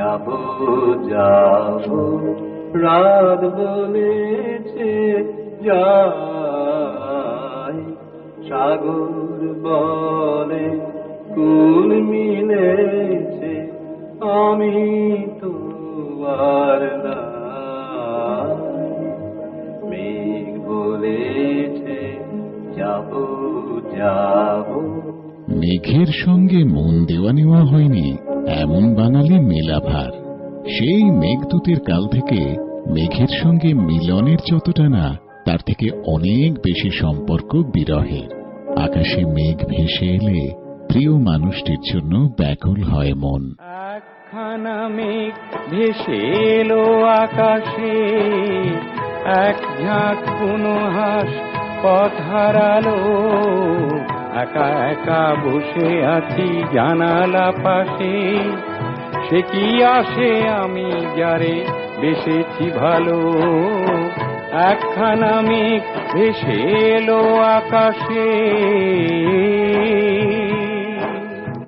যাব যাব। রাত বলেছে, যাই। সাগর বলে, কুল মিলেছে, আমি তো আর মেঘ বলেছে, যাব যাব। মেঘের সঙ্গে মন দেওয়া নেওয়া হয়নি। এমন বাঙালি মেলাভার সেই মেঘদূতের কাল থেকে মেঘের সঙ্গে মিলনের যতটা না, তার থেকে অনেক বেশি সম্পর্ক বিরহের। আকাশে মেঘ ভেসে এলে প্রিয় মানুষটির জন্য ব্যাকুল হয় মন। একখানা মেঘ ভেসে এলো আকাশে, এক ঝাঁক কোনো হাস পথ হারালো। একা একা বসে আছি জানালা পাশে। সে কি আসে আমি যারে বেসেছি ভালো। একখানা মেঘ ভেসে এলো আকাশে।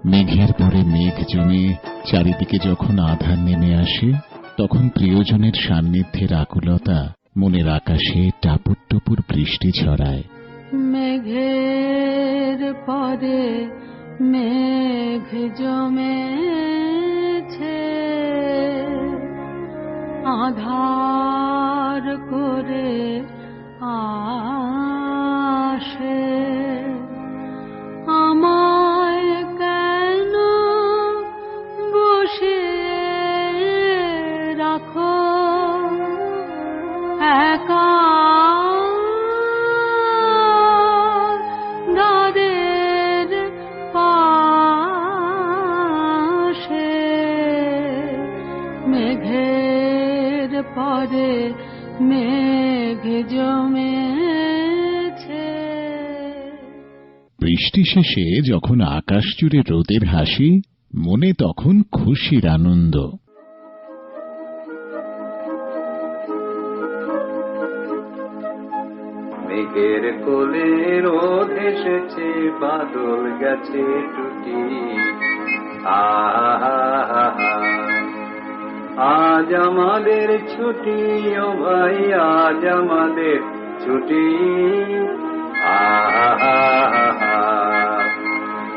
মেঘের পরে মেঘ জমে চারিদিকে যখন আধার নেমে আসে তখন প্রিয়জনের সান্নিধ্যের আকুলতা মনের আকাশে টাপুর টুপুর বৃষ্টি ছড়ায়। মেঘের পরে মেঘ জমেছে। আধার করে আসে পরে মেঘ জমেছে। বৃষ্টি শেষে যখন আকাশ জুড়ে রোদের হাসি মনে তখন খুশির আনন্দ। মেঘের কোলে রোদ এসেছে বাদল গেছে টুটি আহা আজ আমাদের ছুটি ও ভাই, আজ আমাদের ছুটি।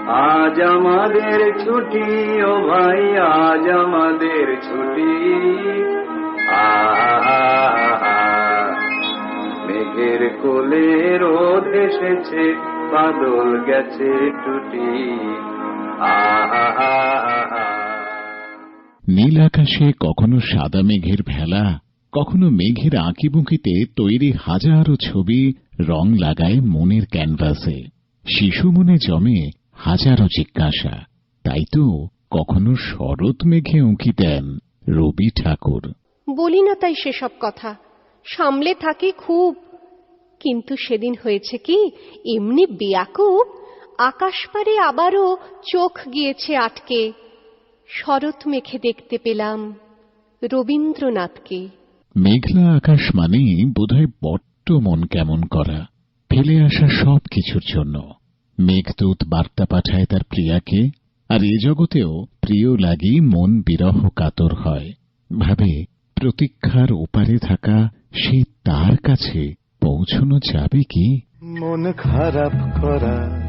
আজ আমাদের ছুটি ও ভাই, আজ আমাদের ছুটি। মেঘের কোলে রোদ এসেছে, বাদল গেছে টুটি। আহা নীল আকাশে কখনো সাদা মেঘের ভেলা, কখনো মেঘের আঁকিবুঁকিতে তৈরি হাজারো ছবি রং লাগায় মনের ক্যানভাসে। শিশু মনে জমে হাজারো জিজ্ঞাসা, তাই তো কখনো শরৎ মেঘে উঁকি দেন রবি ঠাকুর। বলি না তাই সেসব কথা, সামলে থাকি খুব। কিন্তু সেদিন হয়েছে কি, এমনি বেয়াকুব আকাশ পারে আবারও চোখ গিয়েছে আটকে। শরৎ মেঘে দেখতে পেলাম রবীন্দ্রনাথকে। মেঘলা আকাশ মানেই বোধহয় বড্ড মন কেমন করা ফেলে আসা সব কিছুর জন্য মেঘদূত বার্তা পাঠায় তার প্রিয়াকে আর এ জগতেও প্রিয় লাগি মন বিরহ কাতর হয়। ভাবে প্রতীক্ষার ওপারে থাকা সে তার কাছে পৌঁছনো যাবে কি? মন খারাপ করা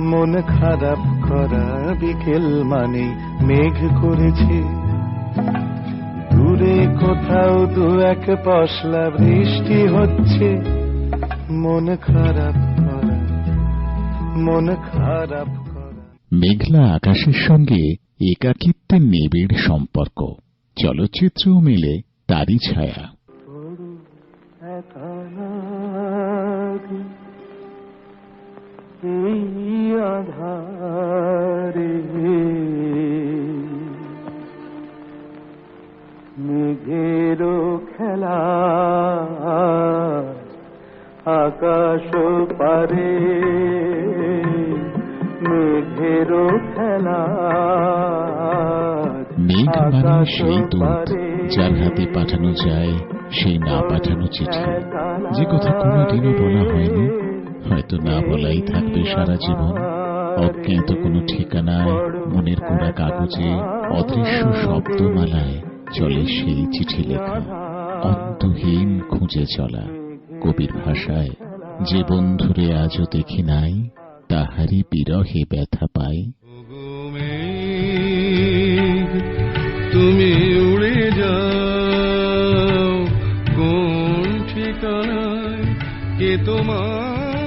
মন খারাপ করা বিকেল মানে মেঘ করেছে। দূরে কোথাও দু এক পশলা বৃষ্টি হচ্ছে। মন খারাপ করা মন খারাপ করা। মেঘলা আকাশের সঙ্গে একাকিত্বের নিবিড় সম্পর্ক। চলচ্চিত্রও মেলে তারই ছায়া। এই আধারে মেঘেরও খেলা আকাশ পারে মেঘেরও খেলা মেঘ মানে সেই দূত যার হাতে পাঠানো যায় সেই না পাঠানো চিঠি যে কথা কোনোদিনও বলা হয়নি হয়তো না বলাই থাকবে সারা জীবন। অজ্ঞাত কোনো ঠিকানায় মনের কোড়া কাগজে অদৃশ্য শব্দমালায় চলে সেই চিঠি লেখা। অন্তহীন খুঁজে চলা। কবির ভাষায়, যে বন্ধুরে আজও দেখি নাই, তাহারই বিরহে ব্যথা পাই তুমি উড়ে যাও, কোন ঠিকানায় কে তোমার